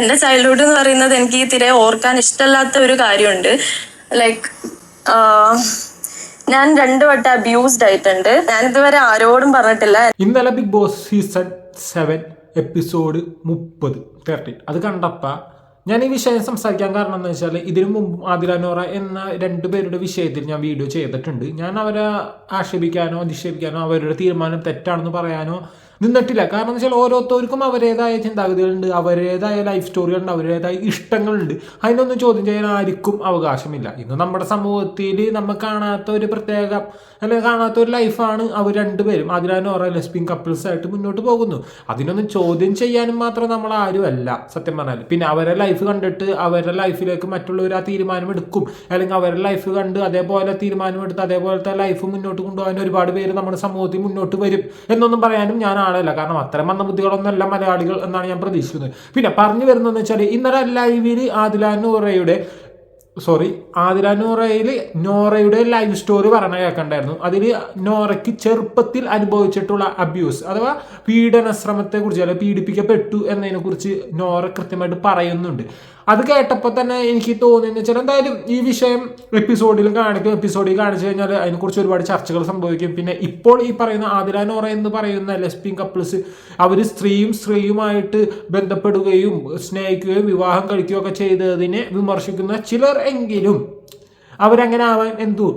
എന്റെ ചൈൽഡ്ഹുഡ് എന്ന് പറയുന്നത് എനിക്ക് തിരെ ഓർക്കാൻ ഇഷ്ടമല്ലാത്ത ഒരു കാര്യമുണ്ട്. ലൈക്ക് ഞാൻ രണ്ടു വട്ടം അബ്യൂസ്ഡ് ആയിട്ടുണ്ട്. ഞാൻ ഇതുവരെ ആരോടും പറഞ്ഞിട്ടില്ല. ഇന്നലെ Big Boss season seven episode മുപ്പത് തേർട്ടീൻ അത് കണ്ടപ്പ ഞാൻ ഈ വിഷയം സംസാരിക്കാൻ കാരണം എന്ന് വെച്ചാൽ ഇതിനു മുമ്പ് ആദില നോറ എന്ന രണ്ട് പേരുടെ വിഷയത്തിൽ ഞാൻ വീഡിയോ ചെയ്തിട്ടുണ്ട്. ഞാൻ അവരെ ആക്ഷേപിക്കാനോ അധിക്ഷേപിക്കാനോ അവരുടെ തീരുമാനം തെറ്റാണെന്ന് പറയാനോ നിന്നിട്ടില്ല. കാരണം എന്ന് വെച്ചാൽ ഓരോരുത്തർക്കും അവരുടേതായ ചിന്താഗതികളുണ്ട് അവരുടേതായ ലൈഫ് സ്റ്റോറികളുണ്ട് അവരുടേതായ ഇഷ്ടങ്ങളുണ്ട്. അതിനൊന്നും ചോദ്യം ചെയ്യാൻ ആർക്കും അവകാശമില്ല. ഇന്ന് നമ്മുടെ സമൂഹത്തിൽ നമ്മൾ കാണാത്ത ഒരു പ്രത്യേക അല്ലെങ്കിൽ കാണാത്ത ഒരു ലൈഫാണ് അവർ രണ്ടുപേരും. അതിലാനോറ ലെസ്ബിൻ കപ്പിൾസ് ആയിട്ട് മുന്നോട്ട് പോകുന്നു. അതിനൊന്നും ചോദ്യം ചെയ്യാനും മാത്രം നമ്മൾ ആരുമല്ല സത്യം പറഞ്ഞാൽ. പിന്നെ അവരെ ലൈഫ് കണ്ടിട്ട് അവരുടെ ലൈഫിലേക്ക് മറ്റുള്ളവർ ആ തീരുമാനം എടുക്കും. അല്ലെങ്കിൽ അവരുടെ ലൈഫ് കണ്ട് അതേപോലെ തീരുമാനം എടുത്ത് അതേപോലത്തെ ലൈഫ് മുന്നോട്ട് കൊണ്ടുപോകാൻ ഒരുപാട് പേര് നമ്മുടെ സമൂഹത്തിൽ മുന്നോട്ട് വരും. എന്നൊന്നും പറയാനും ഞാൻ ആളല്ല കാരണം അത്തരം മന്ദബുദ്ധികളൊന്നും അല്ല മലയാളികൾ എന്നാണ് ഞാൻ പ്രതീക്ഷിക്കുന്നത്. പിന്നെ പറഞ്ഞു വരുന്നതെന്ന് വെച്ചാൽ ഇന്നലെ ലൈവിൽ ആദില നൂറയുടെ സോറി നോറയിൽ നോറയുടെ ലൈവ് സ്റ്റോറി പറഞ്ഞ കേൾക്കണ്ടായിരുന്നു. അതിൽ നോറയ്ക്ക് ചെറുപ്പത്തിൽ അനുഭവിച്ചിട്ടുള്ള അബ്യൂസ് അഥവാ പീഡനശ്രമത്തെ കുറിച്ച് അല്ലെങ്കിൽ പീഡിപ്പിക്കപ്പെട്ടു എന്നതിനെക്കുറിച്ച് നോറ കൃത്യമായിട്ട് പറയുന്നുണ്ട്. അത് കേട്ടപ്പോൾ തന്നെ എനിക്ക് തോന്നിയെന്ന് വെച്ചാൽ എന്തായാലും ഈ വിഷയം എപ്പിസോഡിൽ കാണിക്കും. എപ്പിസോഡിൽ കാണിച്ചു കഴിഞ്ഞാൽ അതിനെക്കുറിച്ച് ഒരുപാട് ചർച്ചകൾ സംഭവിക്കും. പിന്നെ ഇപ്പോൾ ഈ പറയുന്ന ആദിലാനോറ നോറ എന്ന് പറയുന്ന ലെസ്ബിയൻ കപ്പിൾസ് അവർ സ്ത്രീയും സ്ത്രീയുമായിട്ട് ബന്ധപ്പെടുകയും സ്നേഹിക്കുകയും വിവാഹം കഴിക്കുകയും ഒക്കെ ചെയ്തതിനെ വിമർശിക്കുന്ന ചിലർ എങ്കിലും അവരങ്ങനെ ആവാൻ എന്തു?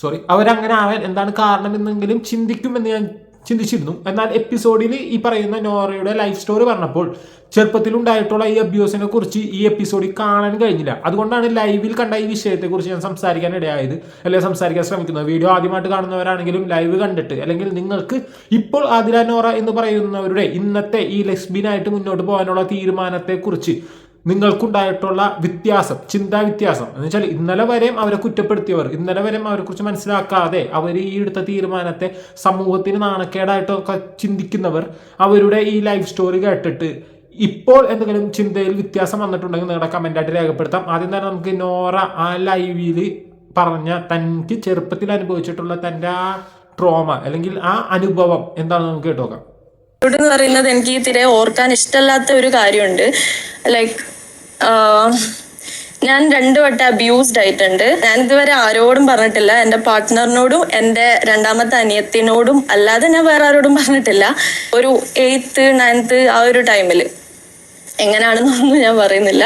സോറി അവരങ്ങനെ ആവാൻ എന്താണ് കാരണമെന്നെങ്കിലും ചിന്തിക്കുമെന്ന് ഞാൻ ചിന്തിച്ചിരുന്നു. എന്നാൽ എപ്പിസോഡിൽ ഈ പറയുന്ന നോറയുടെ ലൈഫ് സ്റ്റോറി പറഞ്ഞപ്പോൾ ചെറുപ്പത്തിലുണ്ടായിട്ടുള്ള ഈ അബ്യൂസിനെ കുറിച്ച് ഈ എപ്പിസോഡിൽ കാണാൻ കഴിഞ്ഞില്ല. അതുകൊണ്ടാണ് ലൈവിൽ കണ്ട ഈ വിഷയത്തെക്കുറിച്ച് ഞാൻ സംസാരിക്കാൻ ഇടയായത്. അല്ലെങ്കിൽ സംസാരിക്കാൻ ശ്രമിക്കുന്നത്. വീഡിയോ ആദ്യമായിട്ട് കാണുന്നവരാണെങ്കിലും ലൈവ് കണ്ടിട്ട് അല്ലെങ്കിൽ നിങ്ങൾക്ക് ഇപ്പോൾ ആദില നോറ എന്ന് പറയുന്നവരുടെ ഇന്നത്തെ ഈ ലെസ്ബിനായിട്ട് മുന്നോട്ട് പോകാനുള്ള തീരുമാനത്തെക്കുറിച്ച് നിങ്ങൾക്കുണ്ടായിട്ടുള്ള വ്യത്യാസം ചിന്താ വ്യത്യാസം. എന്ന് വെച്ചാൽ ഇന്നലെ വരെയും അവരെ കുറ്റപ്പെടുത്തിയവർ ഇന്നലെ വരെയും അവരെ കുറിച്ച് മനസ്സിലാക്കാതെ അവർ ഈ എടുത്ത തീരുമാനത്തെ സമൂഹത്തിന് നാണക്കേടായിട്ടൊക്കെ ചിന്തിക്കുന്നവർ അവരുടെ ഈ ലൈഫ് സ്റ്റോറി കേട്ടിട്ട് ഇപ്പോൾ എന്തെങ്കിലും ചിന്തയിൽ വ്യത്യാസം വന്നിട്ടുണ്ടെങ്കിൽ നിങ്ങളുടെ കമന്റായിട്ട് രേഖപ്പെടുത്താം. ആദ്യം തന്നെ നമുക്ക് നോറ ആ ലൈവിൽ പറഞ്ഞ തനിക്ക് ചെറുപ്പത്തിൽ അനുഭവിച്ചിട്ടുള്ള തന്റെ ആ ട്രോമ അല്ലെങ്കിൽ ആ അനുഭവം എന്താണെന്ന് നമുക്ക് കേട്ടോക്കാം. എന്ന് പറയുന്നത് എനിക്ക് തീരെ ഓർക്കാൻ ഇഷ്ടമല്ലാത്ത ഒരു കാര്യമുണ്ട്. ലൈക്ക് ഞാൻ രണ്ടു വട്ടം അബ്യൂസ്ഡ് ആയിട്ടുണ്ട്. ഞാൻ ഇതുവരെ ആരോടും പറഞ്ഞിട്ടില്ല. എന്റെ പാർട്ട്ണറിനോടും എന്റെ രണ്ടാമത്തെ അനിയത്തിനോടും അല്ലാതെ ഞാൻ വേറെ ആരോടും പറഞ്ഞിട്ടില്ല. ഒരു എയ്ത്ത് നയൻത്ത് ആ ഒരു ടൈമിൽ എങ്ങനെയാണെന്നൊന്നും ഞാൻ പറയുന്നില്ല.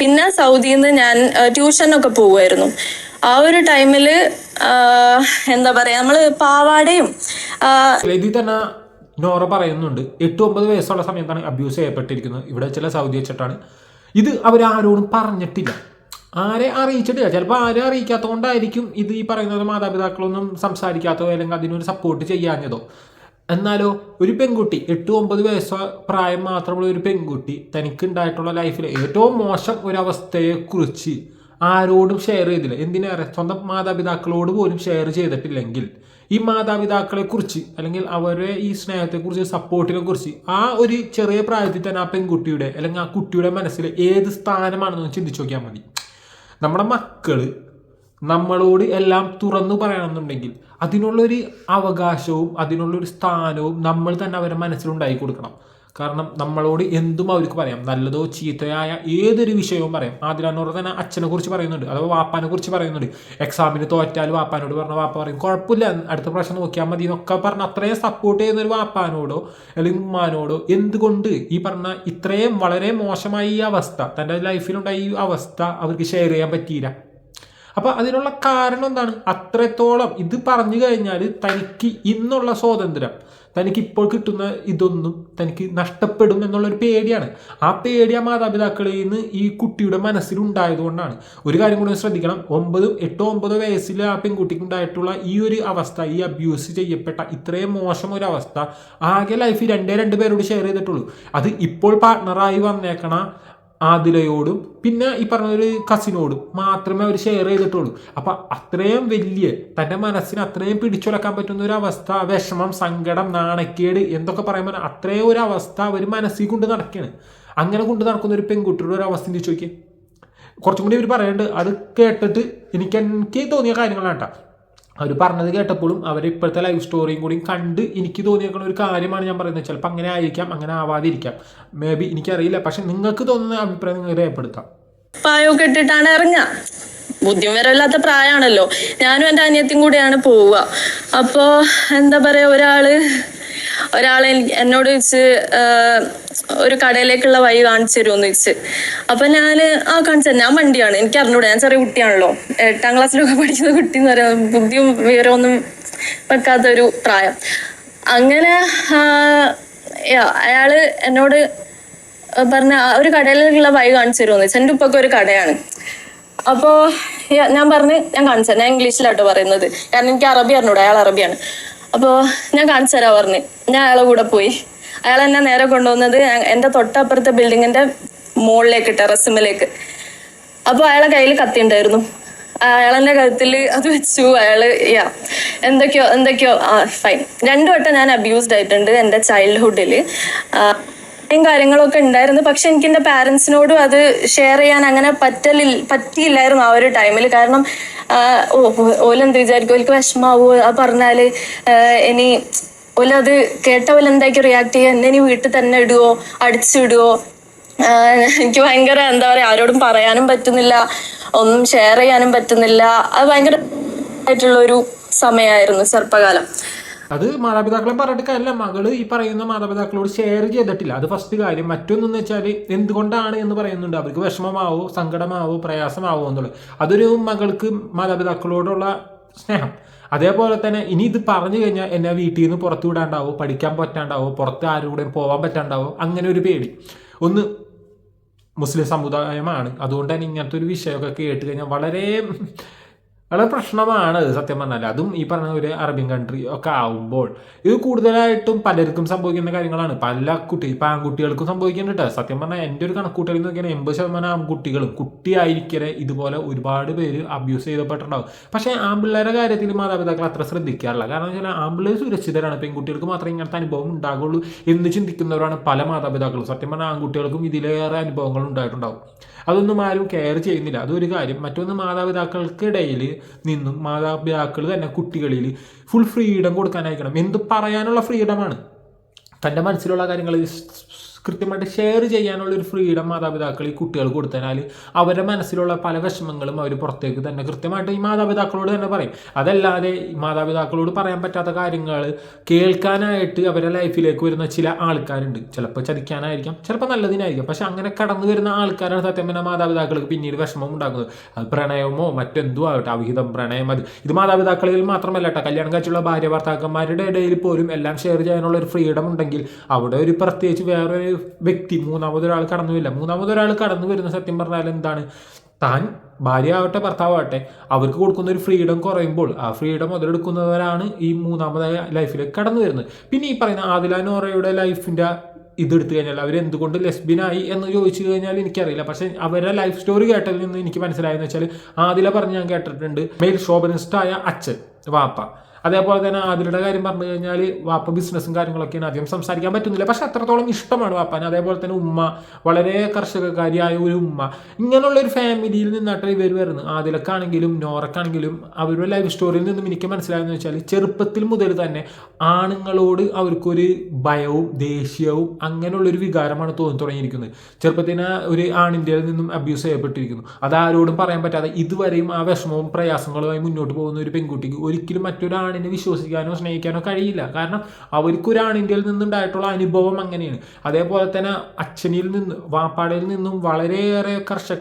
പിന്നെ സൗദിയിൽ നിന്ന് ഞാൻ ട്യൂഷനൊക്കെ പോവുമായിരുന്നു ആ ഒരു ടൈമിൽ എന്താ പറയാ നമ്മൾ പാവാടയും നോറ പറയുന്നുണ്ട് എട്ട് ഒമ്പത് വയസ്സുള്ള സമയത്താണ് അബ്യൂസ് ചെയ്യപ്പെട്ടിരിക്കുന്നത്. ഇവിടെ ചില സൗദി വെച്ചിട്ടാണ് ഇത് അവരാരോടും പറഞ്ഞിട്ടില്ല. ആരെ അറിയിച്ചിട്ടില്ല. ചിലപ്പോൾ ആരെ അറിയിക്കാത്തത് കൊണ്ടായിരിക്കും ഇത് ഈ പറയുന്നത് മാതാപിതാക്കളൊന്നും സംസാരിക്കാത്തതോ അല്ലെങ്കിൽ അതിനൊരു സപ്പോർട്ട് ചെയ്യാഞ്ഞതോ. എന്നാലോ ഒരു പെൺകുട്ടി എട്ട് ഒമ്പത് വയസ്സ് പ്രായം മാത്രമുള്ള ഒരു പെൺകുട്ടി തനിക്കുണ്ടായിട്ടുള്ള ലൈഫിലെ ഏറ്റവും മോശം ഒരവസ്ഥയെക്കുറിച്ച് ആരോടും ഷെയർ ചെയ്തില്ല. എന്തിനേറെ? സ്വന്തം മാതാപിതാക്കളോട് പോലും ഷെയർ ചെയ്തിട്ടില്ലെങ്കിൽ. ഈ മാതാപിതാക്കളെ കുറിച്ച് അല്ലെങ്കിൽ അവരെ ഈ സ്നേഹത്തെക്കുറിച്ച് സപ്പോർട്ടിനെ കുറിച്ച് ആ ഒരു ചെറിയ പ്രായത്തിൽ തന്നെ ആ പെൺകുട്ടിയുടെ അല്ലെങ്കിൽ ആ കുട്ടിയുടെ മനസ്സിൽ ഏത് സ്ഥാനമാണെന്ന് ചിന്തിച്ചു നോക്കിയാൽ മതി. നമ്മുടെ മക്കൾ നമ്മളോട് എല്ലാം തുറന്നു പറയണമെന്നുണ്ടെങ്കിൽ അതിനുള്ളൊരു അവകാശവും അതിനുള്ളൊരു സ്ഥാനവും നമ്മൾ തന്നെ അവരുടെ മനസ്സിലുണ്ടാക്കി കൊടുക്കണം. കാരണം നമ്മളോട് എന്തും അവർക്ക് പറയാം. നല്ലതോ ചീത്തയായ ഏതൊരു വിഷയവും പറയാം. ആദിലാനോട് തന്നെ അച്ഛനെ കുറിച്ച് പറയുന്നുണ്ട്. അഥവാ വാപ്പാനെ കുറിച്ച് പറയുന്നുണ്ട്. എക്സാമിന് തോറ്റാൽ വാപ്പാനോട് പറഞ്ഞ വാപ്പ പറയും. കുഴപ്പമില്ല. അടുത്ത പ്രാവശ്യം നോക്കിയാൽ മതി എന്നൊക്കെ പറഞ്ഞ അത്രയും സപ്പോർട്ട് ചെയ്യുന്ന ഒരു വാപ്പാനോടോ അല്ലെങ്കിൽ ഉമ്മാനോടോ എന്തുകൊണ്ട് ഈ പറഞ്ഞ ഇത്രയും വളരെ മോശമായ ഈ അവസ്ഥ തന്റെ ലൈഫിലുണ്ടായ ഈ അവസ്ഥ അവർക്ക് ഷെയർ ചെയ്യാൻ പറ്റിയില്ല. അപ്പോൾ അതിനുള്ള കാരണം എന്താണ്? അത്രത്തോളം ഇത് പറഞ്ഞു കഴിഞ്ഞാൽ തനിക്ക് ഇന്നുള്ള സ്വാതന്ത്ര്യം തനിക്ക് ഇപ്പോൾ കിട്ടുന്ന ഇതൊന്നും തനിക്ക് നഷ്ടപ്പെടും എന്നുള്ളൊരു പേടിയാണ്. ആ പേടി ആ മാതാപിതാക്കളിൽ നിന്ന് ഈ കുട്ടിയുടെ മനസ്സിൽ ഉണ്ടായതുകൊണ്ടാണ് ഒരു കാര്യം കൂടി ശ്രദ്ധിക്കണം. ഒമ്പതും എട്ടോ ഒമ്പതോ വയസ്സിൽ ആ പെൺകുട്ടിക്ക് ഉണ്ടായിട്ടുള്ള ഈ ഒരു അവസ്ഥ ഈ അബ്യൂസ് ചെയ്യപ്പെട്ട ഇത്രയും മോശം ഒരു അവസ്ഥ ആകെ ലൈഫിൽ രണ്ടേ രണ്ട് പേരോട് ഷെയർ ചെയ്തിട്ടുള്ളൂ. അത് ഇപ്പോൾ പാർട്ട്ണറായി വന്നേക്കണ ആദിലയോടും പിന്നെ ഈ പറഞ്ഞ ഒരു കസിനോടും മാത്രമേ അവർ ഷെയർ ചെയ്തിട്ടുള്ളൂ. അപ്പൊ അത്രയും വലിയ തന്റെ മനസ്സിന് അത്രയും പിടിച്ചുലക്കാൻ പറ്റുന്ന ഒരു അവസ്ഥ വിഷമം സങ്കടം നാണക്കേട് എന്തൊക്കെ പറയുമ്പോൾ അത്രയും ഒരു അവസ്ഥ അവർ മനസ്സിൽ കൊണ്ട് നടക്കുകയാണ് അങ്ങനെ കൊണ്ട് നടക്കുന്ന ഒരു പെൺകുട്ടിയുടെ ഒരു അവസ്ഥ ചിന്തിച്ച് കുറച്ചും കൂടി ഇവർ പറയുന്നുണ്ട് അത് കേട്ടിട്ട് എനിക്ക് എനിക്ക് തോന്നിയ കാര്യങ്ങളാണ് അവർ പറഞ്ഞത് കേട്ടപ്പോഴും അവർ ഇപ്പോഴത്തെ ലൈവ് സ്റ്റോറിയും കൂടി കണ്ട് എനിക്ക് തോന്നിയേക്കുന്ന ഒരു കാര്യമാണ് ഞാൻ പറയുന്നത്. ചിലപ്പോൾ അങ്ങനെ ആയിരിക്കാം അങ്ങനെ ആവാതിരിക്കാം. മേ ബി എനിക്കറിയില്ല. പക്ഷെ നിങ്ങൾക്ക് തോന്നുന്ന അഭിപ്രായം നിങ്ങൾ രേഖപ്പെടുത്താം. പായൊക്കെ ഇട്ടിട്ടാണ് ഇറങ്ങുക. ബുദ്ധിമുരമില്ലാത്ത പ്രായമാണല്ലോ ഞാനും എന്റെ അനിയത്തിയും കൂടിയാണ് പോവുക. അപ്പോൾ എന്താ പറയാ ഒരാൾ എനിക്ക് എന്നോട് ചോദിച്ച് ഒരു കടയിലേക്കുള്ള വഴി കാണിച്ചു തരുമെന്ന് ചോദിച്ച് അപ്പൊ ഞാൻ ആ കാണിച്ചു. ഞാൻ വണ്ടിയാണ്. എനിക്ക് അറിഞ്ഞൂടെ. ഞാൻ ചെറിയ കുട്ടിയാണല്ലോ. എട്ടാം ക്ലാസ്സിലൊക്കെ പഠിക്കുന്ന കുട്ടി എന്ന് പറയാം ബുദ്ധിയും വിവരമൊന്നും വെക്കാത്ത ഒരു പ്രായം. അങ്ങനെ അയാൾ എന്നോട് പറഞ്ഞ ഒരു കടയിലേക്കുള്ള വഴി കാണിച്ചു തരുമെന്ന് വെച്ചാൽ എന്റെ ഉപ്പൊക്കെ ഒരു കടയാണ്. അപ്പോ ഞാൻ പറഞ്ഞ് ഞാൻ കാണിച്ചു ഞാൻ ഇംഗ്ലീഷിലാട്ടോ പറയുന്നത്. കാരണം എനിക്ക് അറബി അറിഞ്ഞൂടെ. അയാൾ അറബിയാണ്. അപ്പോ ഞാൻ കാണിച്ചു തരാ പറഞ്ഞു ഞാൻ അയാളെ കൂടെ പോയി. അയാൾ എന്നെ നേരെ കൊണ്ടുവന്നത് എന്റെ തൊട്ടപ്പുറത്തെ ബിൽഡിങ്ങിന്റെ മുകളിലേക്ക് ടെറസിമിലേക്ക് അപ്പൊ അയാളെ കയ്യിൽ കത്തി ഉണ്ടായിരുന്നു അയാളെന്റെ കഴുത്തിൽ അത് വെച്ചു. അയാൾ യാ എന്തൊക്കെയോ എന്തൊക്കെയോ. ആ ഫൈൻ രണ്ടു വട്ടം ഞാൻ അബ്യൂസ്ഡ് ആയിട്ടുണ്ട് എന്റെ ചൈൽഡ്ഹുഡിൽ കാര്യങ്ങളൊക്കെ ഉണ്ടായിരുന്നു. പക്ഷെ എനിക്ക് എന്റെ പാരൻസിനോടും അത് ഷെയർ ചെയ്യാൻ അങ്ങനെ പറ്റലിൽ പറ്റിയില്ലായിരുന്നു ആ ഒരു ടൈമിൽ കാരണം ഓലെന്ത് വിചാരിക്കും? ഓൽക്ക് വിഷമാവോ? അത് പറഞ്ഞാൽ ഇനി ഇനി ഓലത് കേട്ട പോലെ എന്താക്കി റിയാക്ട് ചെയ്യുക എന്നെ ഇനി വീട്ടിൽ തന്നെ ഇടുവോ? അടിച്ചിടുവോ എനിക്ക് ഭയങ്കര എന്താ പറയാ ആരോടും പറയാനും പറ്റുന്നില്ല. ഒന്നും ഷെയർ ചെയ്യാനും പറ്റുന്നില്ല. അത് ഭയങ്കര ആയിട്ടുള്ള ഒരു സമയമായിരുന്നു ചെറുപ്പകാലം. അത് മാതാപിതാക്കളെ പറഞ്ഞിട്ട് കാര്യമില്ല. മകൾ ഈ പറയുന്ന മാതാപിതാക്കളോട് ഷെയർ ചെയ്തിട്ടില്ല. അത് ഫസ്റ്റ് കാര്യം. മറ്റൊന്നെന്ന് വെച്ചാൽ എന്തുകൊണ്ടാണ് എന്ന് പറയുന്നുണ്ട്. അവർക്ക് വിഷമമാവോ സങ്കടമാവോ പ്രയാസമാവോ എന്നുള്ളത്. അതൊരു മകൾക്ക് മാതാപിതാക്കളോടുള്ള സ്നേഹം. അതേപോലെ തന്നെ ഇനി ഇത് പറഞ്ഞു കഴിഞ്ഞാൽ എന്നെ വീട്ടിൽ നിന്ന് പുറത്തു വിടാണ്ടാവോ പഠിക്കാൻ പറ്റാണ്ടാവോ പുറത്ത് പോവാൻ പോകാൻ പറ്റാണ്ടാവോ അങ്ങനെ ഒരു പേടി. ഒന്ന് മുസ്ലിം സമുദായമാണ്. അതുകൊണ്ട് തന്നെ ഇങ്ങനത്തെ ഒരു വിഷയമൊക്കെ കേട്ട് കഴിഞ്ഞാൽ വളരെ വളരെ പ്രശ്നമാണ് സത്യം പറഞ്ഞാൽ അതും ഈ പറഞ്ഞ ഒരു അറബിയൻ കൺട്രി ഒക്കെ ആവുമ്പോൾ. ഇത് കൂടുതലായിട്ടും പലർക്കും സംഭവിക്കുന്ന കാര്യങ്ങളാണ്. പല കുട്ടി ഇപ്പം ആൺകുട്ടികൾക്കും സംഭവിക്കുന്നുണ്ട് കേട്ടോ സത്യം പറഞ്ഞാൽ എന്റെ ഒരു കണക്കൂട്ടലിൽ നോക്കിയാൽ എൺപത് ശതമാനം ആൺകുട്ടികളും കുട്ടിയായിരിക്കരെ ഇതുപോലെ ഒരുപാട് പേര് അബ്യൂസ് ചെയ്തപ്പെട്ടിട്ടുണ്ടാവും. പക്ഷേ ആൺപിള്ളേരുടെ കാര്യത്തിൽ മാതാപിതാക്കൾ അത്ര ശ്രദ്ധിക്കാറില്ല. കാരണം വെച്ചാൽ ആൺപിള്ളേർ സുരക്ഷിതരാണ്. പെൺകുട്ടികൾക്ക് മാത്രമേ ഇങ്ങനത്തെ അനുഭവം ഉണ്ടാകുള്ളൂ എന്ന് ചിന്തിക്കുന്നവരാണ് പല മാതാപിതാക്കളും. സത്യം പറഞ്ഞാൽ ആൺകുട്ടികൾക്കും ഇതിലേറെ അനുഭവങ്ങൾ ഉണ്ടായിട്ടുണ്ടാവും. അതൊന്നും ആരും കെയർ ചെയ്യുന്നില്ല. അതൊരു കാര്യം. മറ്റൊന്ന് മാതാപിതാക്കൾക്കിടയിൽ നിന്നും മാതാപിതാക്കൾ തന്നെ കുട്ടികളിൽ ഫുൾ ഫ്രീഡം കൊടുക്കാനായിരിക്കണം എന്ത് പറയാനുള്ള ഫ്രീഡമാണ് തന്റെ മനസ്സിലുള്ള കാര്യങ്ങൾ കൃത്യമായിട്ട് ഷെയർ ചെയ്യാനുള്ള ഒരു ഫ്രീഡം മാതാപിതാക്കൾ ഈ കുട്ടികൾ കൊടുത്തതിനാൽ അവരുടെ മനസ്സിലുള്ള പല വിഷമങ്ങളും അവർ പുറത്തേക്ക് തന്നെ കൃത്യമായിട്ട് ഈ മാതാപിതാക്കളോട് തന്നെ പറയും. അതല്ലാതെ മാതാപിതാക്കളോട് പറയാൻ പറ്റാത്ത കാര്യങ്ങൾ കേൾക്കാനായിട്ട് അവരുടെ ലൈഫിലേക്ക് വരുന്ന ചില ആൾക്കാരുണ്ട്. ചിലപ്പോൾ ചതിക്കാനായിരിക്കാം ചിലപ്പോൾ നല്ലതിനായിരിക്കാം. പക്ഷെ അങ്ങനെ കടന്നു വരുന്ന ആൾക്കാരാണ് സത്യം പറഞ്ഞാൽ മാതാപിതാക്കൾക്ക് പിന്നീട് വിഷമം ഉണ്ടാക്കുന്നത് അത് പ്രണയമോ മറ്റെന്തോ ആവട്ടെ അവിഹിതം പ്രണയം അത് ഇത് മാതാപിതാക്കളിൽ മാത്രമല്ല കേട്ടോ. കല്യാണം കഴിച്ചുള്ള ഭാര്യ ഭർത്താക്കന്മാരുടെ ഇടയിൽ പോലും എല്ലാം ഷെയർ ചെയ്യാനുള്ള ഒരു ഫ്രീഡം ഉണ്ടെങ്കിൽ അവിടെ ഒരു പ്രത്യേകിച്ച് വേറൊരു വ്യക്തി മൂന്നാമതൊരാൾ വരില്ല മൂന്നാമതൊരാൾ കടന്നു വരുന്ന സത്യം പറഞ്ഞാൽ എന്താണ്? താൻ ഭാര്യ ആവട്ടെ ഭർത്താവട്ടെ അവർക്ക് കൊടുക്കുന്ന ഒരു ഫ്രീഡം കുറയുമ്പോൾ ആ ഫ്രീഡം മുതലെടുക്കുന്നവരാണ് ഈ മൂന്നാമതായ ലൈഫിലേക്ക് കടന്നു വരുന്നത് പിന്നെ ഈ പറയുന്ന ആദില നോറയുടെ ലൈഫിന്റെ ഇതെടുത്തു കഴിഞ്ഞാൽ അവർ എന്തുകൊണ്ട് ലെസ്ബിനായി എന്ന് ചോദിച്ചു കഴിഞ്ഞാൽ എനിക്കറിയില്ല. പക്ഷേ അവരുടെ ലൈഫ് സ്റ്റോറി കേട്ടതിൽ നിന്ന് എനിക്ക് മനസ്സിലായെന്ന് വെച്ചാൽ ആദില പറഞ്ഞ് ഞാൻ കേട്ടിട്ടുണ്ട് മെയിൽ ഷോബനിസ്റ്റായ അച്ഛൻ വാപ്പ. അതേപോലെ തന്നെ ആദിലയുടെ കാര്യം പറഞ്ഞു കഴിഞ്ഞാൽ വാപ്പ ബിസിനസ്സും കാര്യങ്ങളൊക്കെയാണ് അധികം സംസാരിക്കാൻ പറ്റുന്നില്ല. പക്ഷെ അത്രത്തോളം ഇഷ്ടമാണ് വാപ്പാൻ അതേപോലെ തന്നെ ഉമ്മ വളരെ കർഷകക്കാരിയായ ഒരു ഉമ്മ. ഇങ്ങനെയുള്ള ഒരു ഫാമിലിയിൽ നിന്നാട്ട് ഇവർ വരുന്നത്. ആതിലക്കാണെങ്കിലും നോറക്കാണെങ്കിലും അവരുടെ ലൈഫ് സ്റ്റോറിയിൽ നിന്നും എനിക്ക് മനസ്സിലായെന്ന് വെച്ചാൽ ചെറുപ്പത്തിൽ മുതൽ തന്നെ ആണുങ്ങളോട് അവർക്കൊരു ഭയവും ദേഷ്യവും അങ്ങനെയുള്ളൊരു വികാരമാണ് തോന്നി തുടങ്ങിയിരിക്കുന്നത്. ചെറുപ്പത്തിന് ഒരു ആണിന്റെ നിന്നും അബ്യൂസ് ചെയ്യപ്പെട്ടിരിക്കുന്നു. അതാരോടും പറയാൻ പറ്റാതെ ഇതുവരെയും ആ വിഷമവും പ്രയാസങ്ങളുമായി മുന്നോട്ട് പോകുന്ന ഒരു പെൺകുട്ടിക്ക് ഒരിക്കലും മറ്റൊരാണിനെ വിശ്വസിക്കാനോ സ്നേഹിക്കാനോ കഴിയില്ല. കാരണം അവർക്ക് ഒരു ആണിന്റെ നിന്നുണ്ടായിട്ടുള്ള അനുഭവം അങ്ങനെയാണ്. അതേപോലെ തന്നെ അച്ഛനിൽ നിന്ന് വാപ്പാടയിൽ നിന്നും വളരെയേറെ കർഷക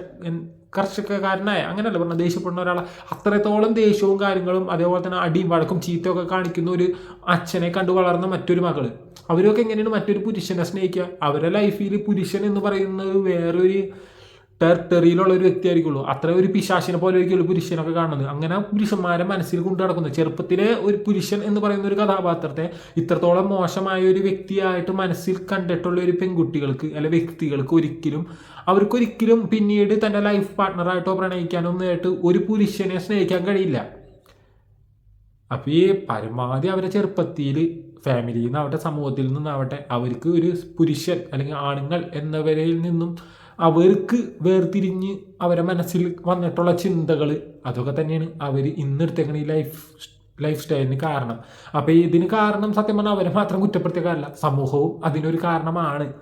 കർഷകക്കാരനായ അങ്ങനെയല്ല പറഞ്ഞ ദേഷ്യപ്പെടുന്ന ഒരാളെ. അത്രത്തോളം ദേഷ്യവും കാര്യങ്ങളും അതേപോലെ തന്നെ അടിയും വഴക്കും ചീത്തയൊക്കെ കാണിക്കുന്ന ഒരു അച്ഛനെ കണ്ടു വളർന്ന മറ്റൊരു മകൾ. അവരൊക്കെ എങ്ങനെയാണ് മറ്റൊരു പുരുഷനെ സ്നേഹിക്കുക? അവരുടെ ലൈഫിൽ പുരുഷൻ എന്ന് പറയുന്നത് വേറൊരു ടെറിട്ടറിയിലുള്ള ഒരു വ്യക്തി ആയിരിക്കുള്ളൂ അത്ര ഒരു പിശാശിനെ പോലെ ആയിരിക്കുള്ളൂ പുരുഷനൊക്കെ കാണുന്നത്. അങ്ങനെ പുരുഷന്മാരെ മനസ്സിൽ കൊണ്ടു നടക്കുന്നത് ചെറുപ്പത്തിലെ ഒരു പുരുഷൻ എന്ന് പറയുന്ന ഒരു കഥാപാത്രത്തെ ഇത്രത്തോളം മോശമായ ഒരു വ്യക്തിയായിട്ട് മനസ്സിൽ കണ്ടിട്ടുള്ള ഒരു പെൺകുട്ടികൾക്ക് അല്ലെ വ്യക്തികൾക്ക് ഒരിക്കലും അവർക്കൊരിക്കലും പിന്നീട് തന്റെ ലൈഫ് പാർട്ട്ണറായിട്ടോ പ്രണയിക്കാനോ ഒന്നായിട്ട് ഒരു പുരുഷനെ സ്നേഹിക്കാൻ കഴിയില്ല. അപ്പോൾ ഈ പരമാവധി അവരെ ചെറുപ്പത്തിൽ ഫാമിലിയിൽ നിന്നാവട്ടെ സമൂഹത്തിൽ നിന്നാവട്ടെ അവർക്ക് ഒരു പുരുഷൻ അല്ലെങ്കിൽ ആണുങ്ങൾ എന്നവരിൽ നിന്നും അവർക്ക് വേർതിരിഞ്ഞ് അവരെ മനസ്സിൽ വന്നിട്ടുള്ള ചിന്തകൾ അതൊക്കെ തന്നെയാണ് അവർ ഇന്നെടുത്തേക്കണ ഈ ലൈഫ് ലൈഫ് സ്റ്റൈലിന് കാരണം. അപ്പോൾ ഇതിന് കാരണം സത്യം പറഞ്ഞാൽ അവരെ മാത്രം കുറ്റപ്പെടുത്തിയ സമൂഹവും അതിനൊരു കാരണമാണ്.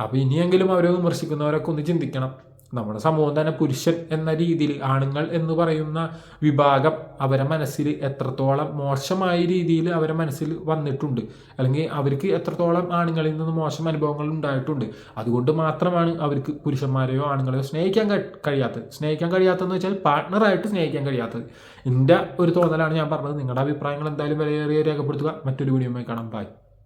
അപ്പോൾ ഇനിയെങ്കിലും അവരെ വിമർശിക്കുന്നവരൊക്കെ ഒന്ന് ചിന്തിക്കണം. നമ്മുടെ സമൂഹം തന്നെ പുരുഷൻ എന്ന രീതിയിൽ ആണുങ്ങൾ എന്ന് പറയുന്ന വിഭാഗം അവരെ മനസ്സിൽ എത്രത്തോളം മോശമായ രീതിയിൽ അവരെ മനസ്സിൽ വന്നിട്ടുണ്ട്. അല്ലെങ്കിൽ അവർക്ക് എത്രത്തോളം ആണുങ്ങളിൽ നിന്ന് മോശം അനുഭവങ്ങൾ ഉണ്ടായിട്ടുണ്ട്. അതുകൊണ്ട് മാത്രമാണ് അവർക്ക് പുരുഷന്മാരെയോ ആണുങ്ങളെയോ സ്നേഹിക്കാൻ കഴിയാത്തത്. സ്നേഹിക്കാൻ കഴിയാത്തതെന്ന് വെച്ചാൽ പാർട്ട്ണറായിട്ട് സ്നേഹിക്കാൻ കഴിയാത്തത്. എന്റെ ഒരു തോന്നലാണ് ഞാൻ പറഞ്ഞത്. നിങ്ങളുടെ അഭിപ്രായങ്ങൾ എന്തായാലും വിലയേറിയ രേഖപ്പെടുത്തുക. മറ്റൊരു വീഡിയോയുമായി കാണാം. ബൈ